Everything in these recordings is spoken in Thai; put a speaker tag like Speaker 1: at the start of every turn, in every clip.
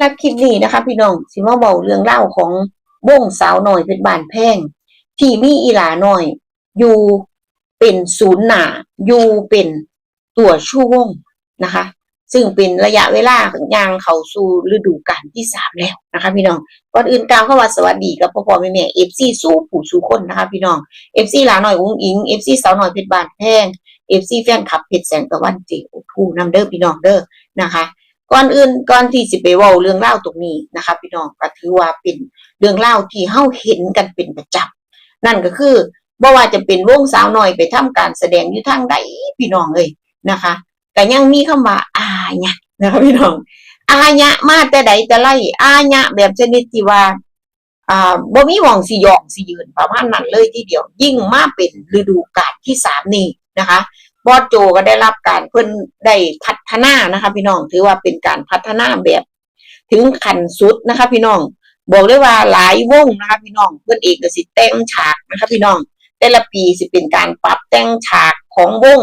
Speaker 1: นับคลิปนี้นะคะพี่น้องสิมาเบาเรื่องเล่าของวงสาวหน่อยเป็นบานแพงที่มีอีหลาหน่อย อยู่เป็นศูนย์หนาอยู่เป็นตัวชู่วงนะคะ ซึ่งเป็นระยะเวลายางเขาสู่ฤดูกาลที่สามแล้วนะคะ พี่น้องก่อนอื่นกล่าวคำว่าสวัสดีกับพ่อพ่อแม่แม่เอฟซีสู้ผู้สู้คนนะคะ พี่น้องเอฟซีหลาหน่อยอุ้งอิงเอฟซีสาวหน่อยเพชรบานแพงเอฟซีแฟนคลับเพชรแสงตะวันเจียวทูน้ำเด้อพี่น้องเด้อนะคะ ก่อนอื่นก่อนที่สิไปเว้าเรื่องเล่าตรงนี้นะคะพี่น้องก็ถือว่าเป็นเรื่องเล่าที่เฮาเห็นกันเป็นประจำนั่นก็คือบ่ว่าจะเป็นวงสาวน้อยไปทำการแสดงอยู่ทางใดพี่น้องเอ้ยนะคะก็ยังมีคำว่าอาญะนะคะพี่น้องอาญะมาแต่ใดแต่ไรอาญะแบบชนิดที่ว่าอ่าบ่มีหวังสิยองสิยืนประมาณนั้นเลยทีเดียว ยิ่งมาเป็นฤดูกาลที่สามนี้นะคะ บอสโจก็ได้รับการเพิ่นได้พัฒนานะคะพี่น้องถือว่าเป็นการพัฒนาแบบถึงขั้นสุดนะคะ พี่น้อง บอกเลยว่าหลายวงนะคะพี่น้องเพิ่อนเองก็สิแต่งฉากนะคะพี่น้อง แต่ละปีสิเป็นการปรับแต่งฉากของวง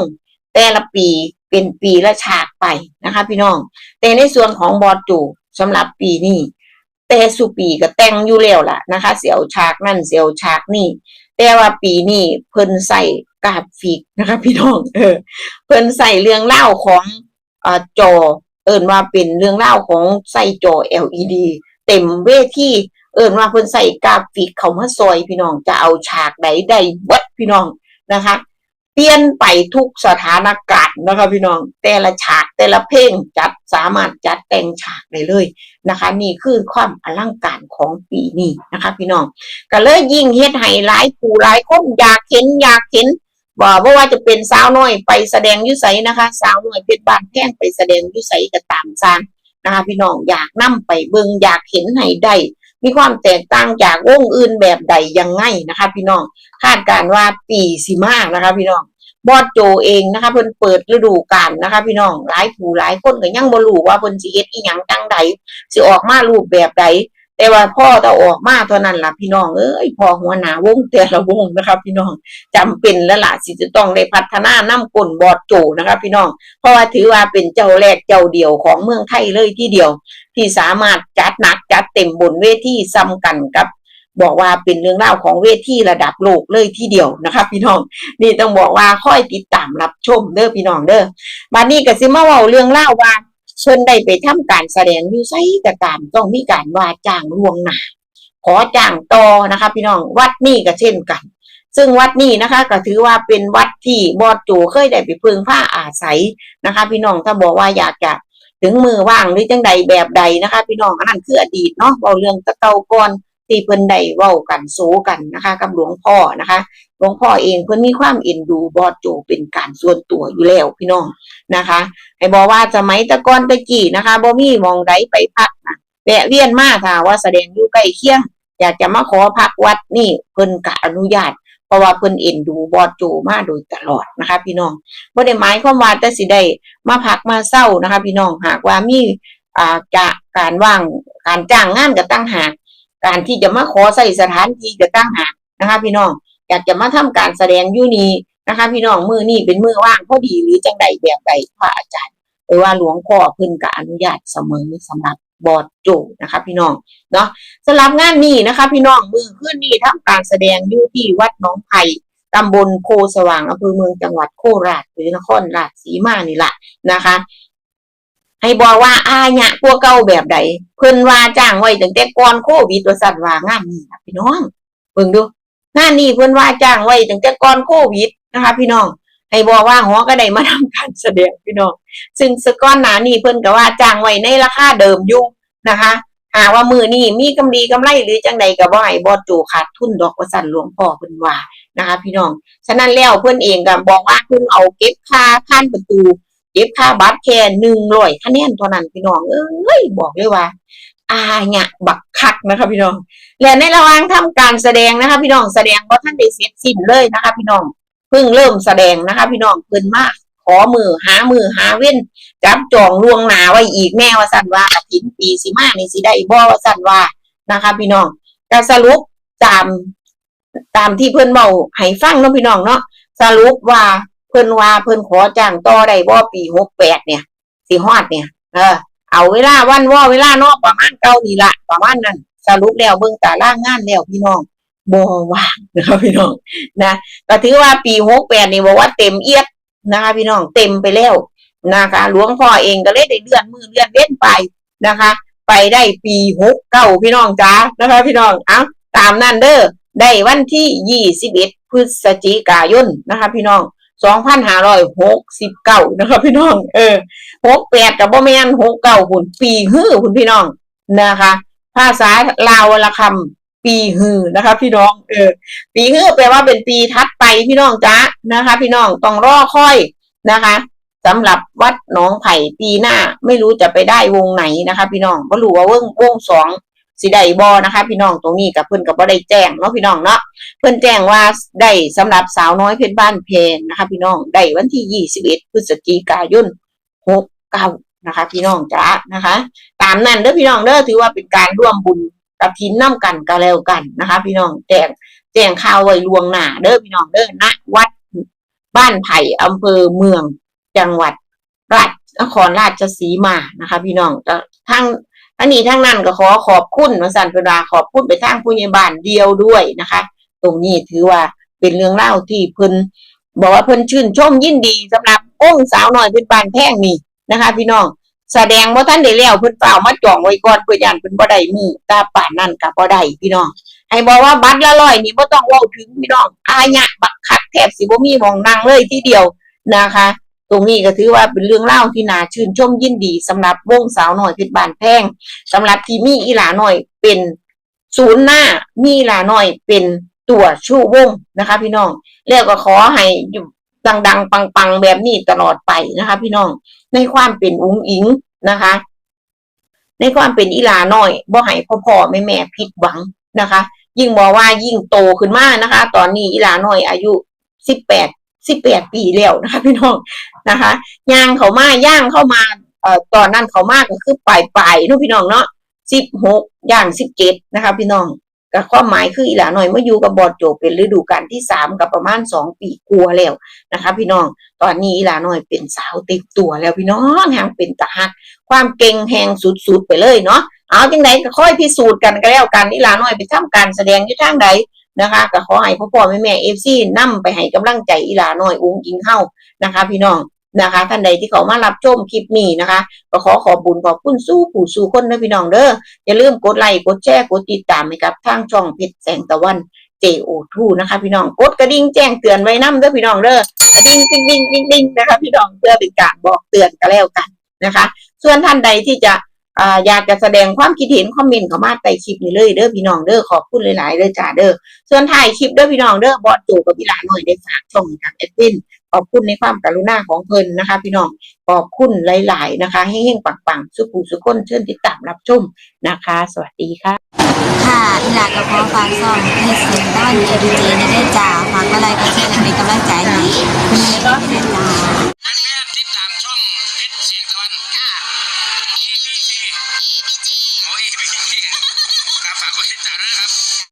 Speaker 1: แต่ละปีเป็นปีละฉากไปนะคะ พี่น้อง แต่ในส่วนของบอสโจสำหรับปีนี้แต่สุปีก็แต่งอยู่แล้วล่ะนะคะ เสียวฉากนั่นเสียวฉากนี่แต่ว่าปีนี้เพิ่นใส่ กราฟิกนะคะพี่น้องเออเพิ่นใส่เรื่องเล่าของอ่าจอ เอิ่นว่าเป็นเรื่องเล่าของใส่จอ LED เต็มเวทีเอิ่นว่าเพิ่นใส่กราฟิกเขามาซอยพี่น้องจะเอาฉากใดได้เบิดพี่น้องนะคะ เปลี่ยนไปทุกสถานการณ์นะคะพี่น้องแต่ละฉากแต่ละเพลงจัดสามารถจัดแต่งฉากได้เลยนะคะ นี่คือความอลังการของปีนี้นะคะ พี่น้องก็เลยยิ่งเฮ็ดให้หลายผู้หลายคนอยากเห็นอยากเห็น บ่บ่ว่าจะเป็นสาวน้อยไปแสดงยุไสนะคะ สาวน้อยเพชรบ้านแพงไปแสดงยุไสก็ตามสร้างนะคะพี่น้องอยากนํไปเบิ่งอยากเห็นให้ได้มีความแตกต่างจากวงอื่นแบบใดยังไงนะคะ พี่น้องคาดการณ์ว่าปีสิมากนะคะ พี่น้องบอสโจเองนะคะเพิ่นเปิดฤดูกาลนะคะ พี่น้องหลายผู้หลายคนก็ยังบ่รู้ว่าเพิ่นสิเฮ็ดอีหยังจังใดสิออกมารูปแบบใด แต่ว่าพ่อถ้าออกมาเท่านั้นล่ะพี่น้องเอ้ยพอหัวหน้าวงแต่ละวงนะคะพี่น้องจำเป็นแล้วล่ะสิจะต้องได้พัฒนาน้ำกลบอดโจนะคะพี่น้อง เพราะว่าถือว่าเป็นเจ้าแรกเจ้าเดียวของเมืองไทยเลยที่เดียว ที่สามารถจัดหนักจัดเต็มบนเวทีซ้ำกันกับบอกว่าเป็นเรื่องเล่าของเวทีระดับโลกเลยที่เดียวนะคะพี่น้องนี่ต้องบอกว่าค่อยติดตามรับชมเด้อพี่น้องเด้อบัดนี้ก็สิมาเว้าเรื่องเล่าว่า เชิญได้ไปทำการแสดงอยู่ไซก็ตามต้องมีการว่าจ้างล่วงหน้าขอจ้างต่อนะคะ พี่น้องวัดนี้ก็เช่นกัน ซึ่งวัดนี้นะคะ ก็ถือว่าเป็นวัดที่บอดจูเคยได้ไปพึ่งผ้าอาศัยนะคะ พี่น้องถ้าบอกว่าอยากจะถึงมือว่างหรือจังใดแบบใดนะคะ พี่น้องอันนั้นคืออดีตเนาะเว้าเรื่องตะเกาก่อน ที่เพิ่นได้เว้ากันโซกันนะคะกับหลวงพ่อนะคะหลวงพ่อเองเพิ่นมีความเอ็นดูบอดโจเป็นการส่วนตัวอยู่แล้วพี่น้องนะคะให้บอกว่าสมัยตะกอนตะกี้นะคะบ่มีมองใดไปพักนะแวะเวียนมาถ้าว่าแสดงอยู่ใกล้เคียง อยากจะมาขอพักวัดนี่เพิ่นก็อนุญาตเพราะว่าเพิ่นเอ็นดูบอดโจมาโดยตลอดนะคะ พี่น้องบ่ได้หมายความว่าแต่สิได้มาพักมาเศร้านะคะ พี่น้องหากว่ามีอ่าจะการว่างการจ้างงานก็ตั้งหาก การที่จะมาขอใส่สถานที่ก็ตั้งหากนะคะ พี่น้องอยากจะมาทำการแสดงอยู่นี่นะคะ พี่น้องมือนี่เป็นมือว่างพอดีหรือจังใดแบบใดพระอาจารย์หรือว่าหลวงพ่อเพิ่นก็อนุญาตเสมอสำหรับบอดโจนะคะ พี่น้องเนาะสำหรับงานนี้นะคะ พี่น้องมือขึ้นนี่ทำการแสดงอยู่ที่วัดหนองไผ่ตำบลโพสว่างอำเภอเมืองจังหวัดโคราชหรือนครราชสีมานี่แหละนะคะ ให้บอกว่าอาญะพวกเก่าแบบใดเพิ่นว่าจ้างไว้ตั้งแต่ก่อนโควิดตัวสั่นว่างานนี้นะพี่น้องเบิ่งดูงานนี้เพิ่นว่าจ้างไว้ตั้งแต่ก่อนโควิดนะคะ พี่น้องให้บอกว่าหอก็ได้มาทำการแสดงพี่น้องซึ่งสก้อนหนานี่เพิ่นก็ว่าจ้างไว้ในราคาเดิมอยู่นะคะหาว่ามือนี่มีกำไรกำไรหรือจังใดก็บ่ให้บ่จูขาดทุนดอกว่าสั่นหลวงพ่อเพิ่นว่านะคะ พี่น้องฉะนั้นแล้วเพิ่นเองก็บอกว่าเพิ่นเอาเก็บค่าผ่านประตู ก็บค่าบัตรแค่100คะแนนเท่านั้นพี่น้อง เอ้ยบอกเลยว่า อาญะบักคักนะคะพี่น้อง และในระหว่างทำการแสดงนะคะพี่น้องแสดงบ่ทันได้เสร็จสิ้นเลยนะคะพี่น้องเพิ่งเริ่มแสดงนะคะพี่น้องเพิ่นมากขอมือหามือหาเว้นจับจองล่วงหนาไว้อีกแม่ว่าสันว่าอาทิตย์ปีสิมาในสิได้บ่ว่าสันว่านะคะ พี่น้องก็สรุปตามตามที่เพิ่นเมาให้ฟังเนาะพี่น้องเนาะสรุปว่า เพิ่นว่าเพิ่นขอจ้างต่อได้บ่ปี68เนี่ยสิฮอดเนี่ย เออ เอาเวลาวันว่าเวลานอกประมาณเก้านี่ละประมาณนั้นสรุปแล้วเบิ่งตารางงานแล้วพี่น้องบ่ว่างนะคะพี่น้องนะก็ถือว่าปีหกแปดนี่บอกว่าเต็มเอียดนะคะพี่น้องเต็มไปแล้วนะคะหลวงพ่อเองก็เลยได้เลื่อนมือเลื่อนเว้นไปนะคะ ไปได้ปีหกเก้าพี่น้องจ้านะคะพี่น้องเอ้าตามนั่นเด้อได้วันที่ยี่สิบเอ็ดพฤศจิกายนนะคะพี่น้อง สองพันห้าร้อยหกสิบเก้านะคะพี่น้อง เออหกแปดกับบ่แมนหกเก้าหุ่นปีฮื้อคุณพี่น้องนะคะ ภาษาลาววลคำปีฮือนะคะ พี่น้อง เออ ปีฮื้อแปลว่าเป็นปีทัดไปพี่น้องจ้านะคะ พี่น้องต้องรอค่อยนะคะสำหรับวัดหนองไผ่ปีหน้าไม่รู้จะไปได้วงไหนนะคะ พี่น้องบ่รู้ว่าวงวงสอง สิได้บอนะคะ พี่น้องตรงนี้กับเพิ่อนกับบ่าได้แจ้งเนาะพี่น้องเนาะเพิ่อนแจ้งว่าได้สำหรับสาวน้อยเพชรบ้านเพงนะคะ พี่น้องได้วันที่ยี่สิบเอ็ดพฤศจิกายนหกเก้านะคะ พี่น้องจ้านะคะ ตามนั้นเด้อพี่น้องเด้อถือว่าเป็นการร่วมบุญกับทินน้ำกันก็แล้วกันนะคะ พี่น้องแจ้งแจ้งข่าวไว้ลวงหน้าเด้อพี่น้องเด้อณวัดบ้านไผ่อำเภอเมืองจังหวัดราชนครราชสีมานะคะ พี่น้องก็ทั้ง อันนี้ทั้งนั้นก็ขอขอบคุณมาสันเวลาขอบคุณไปทางผู้ใหญ่บ้านเดียวด้วยนะคะ ตรงนี้ถือว่าเป็นเรื่องเล่าที่เพิ่นบอกว่าเพิ่นชื่นชมยินดีสำหรับองค์สาวหน้อยเป็นปานแท่งนี่นะคะ พี่น้องแสดงว่าท่านได้แล้วเพิ่นเฝ้ามาจองไว้ก่อนเพื่อย่านเพิ่นบ่ได้มือตาป่านนั่นก็บ่ได้พี่น้องให้บอกว่าบัตรละร้อยนี่บ่ต้องเว้าถึงพี่น้องอายะบักคักแทบสิบ่มีมองนั่งเลยทีเดียวนะคะ ตรงนี้ก็ถือว่าเป็นเรื่องเล่าที่น่าชื่นชมยินดีสำหรับวงสาวหน้อยเพชรบานแพงสำหรับที่มีอีหลาน้อยเป็นศูนย์หน้ามีอีหลาน้อยเป็นตัวชู้วงนะคะ พี่น้องแล้วก็ขอให้อยู่ดังๆ ปังๆ แบบนี้ตลอดไปนะคะ พี่น้องในความเป็นอุ้งอิงนะคะ ในความเป็นอีหลาน้อยบ่ให้พ่อพ่อแม่แม่ผิดหวังนะคะ ยิ่งบอกว่ายิ่งโตขึ้นมานะคะ ตอนนี้อีหลาน้อยอายุสิบแปด สิบแปดปีแล้วนะคะพี่น้องนะคะย่างเขามาย่างเข้ามาเอ่อตอนนั้นเขามากก็คือปลายปลายเนาะพี่น้องเนาะสิบหกย่างสิบเจ็ดนะคะพี่น้องก็ความหมายคืออีหลาน้อยเมื่ออยู่กับบอดโจเป็นฤดูกาลที่สามกับประมาณสองปีกลัวแล้วนะคะ พี่น้องตอนนี้อีหลาน้อยเป็นสาวเต็มตัวแล้วพี่น้องแห่งเป็นตาหักความเก่งแหงสุดๆไปเลยเนาะเอาจังไดก็ค่อยพิสูจน์กันก็แล้วกันอีหลาน้อยไปทำการแสดงอยู่ทางใด นะคะก็ขอให้พ่อพ่อแม่แม่เอฟซีนำไปให้กำลังใจอีหลาน้อยอุ้งอิงเฮานะคะ พี่น้องนะคะ ท่านใดที่เขามารับชมคลิปนี้นะคะก็ขอขอบบุญขอบคุณสู้ผู้สู้คนนะพี่น้องเด้ออย่าลืมกดไลค์กดแชร์กดติดตามให้กับทางช่องเพชรแสงตะวัน JO2 นะคะ พี่น้องกดกระดิ่งแจ้งเตือนไว้นํเด้อพี่น้องเด้อกระดิ่งติ๊งติ๊งติ๊งติ๊งนะคะ พี่น้องเพื่อเป็นการบอกเตือนก็แล้วกันนะคะ ส่วนท่านใดที่จะ อ่าอยากจะแสดงความคิดเห็นคอมเมนต์เข้ามาใต้คลิปนี้เลยเด้อพี่น้องเด้อขอบคุณหลายๆเด้อจ้าเด้อส่วนถ่ายคลิปเด้อพี่น้องเด้อบอสจูกับพี่หลานหน่อยได้ฝากช่องให้กับเอดวินขอบคุณในความกรุณาของเพิ่นนะคะ พี่น้องขอบคุณหลาย ๆ นะคะให้เฮงปังๆสุขุสุขคนเชิญติดตามรับชมนะคะ สวัสดีค่ะ
Speaker 2: ค่ะอีหลากก็ขอฝากซ่องเพจเสียงต้อนเอดีเจในได้จ้าฝากอะไรก็แชร์เป็นกำลังใจให้คุณเมย์ก็ได้จ้า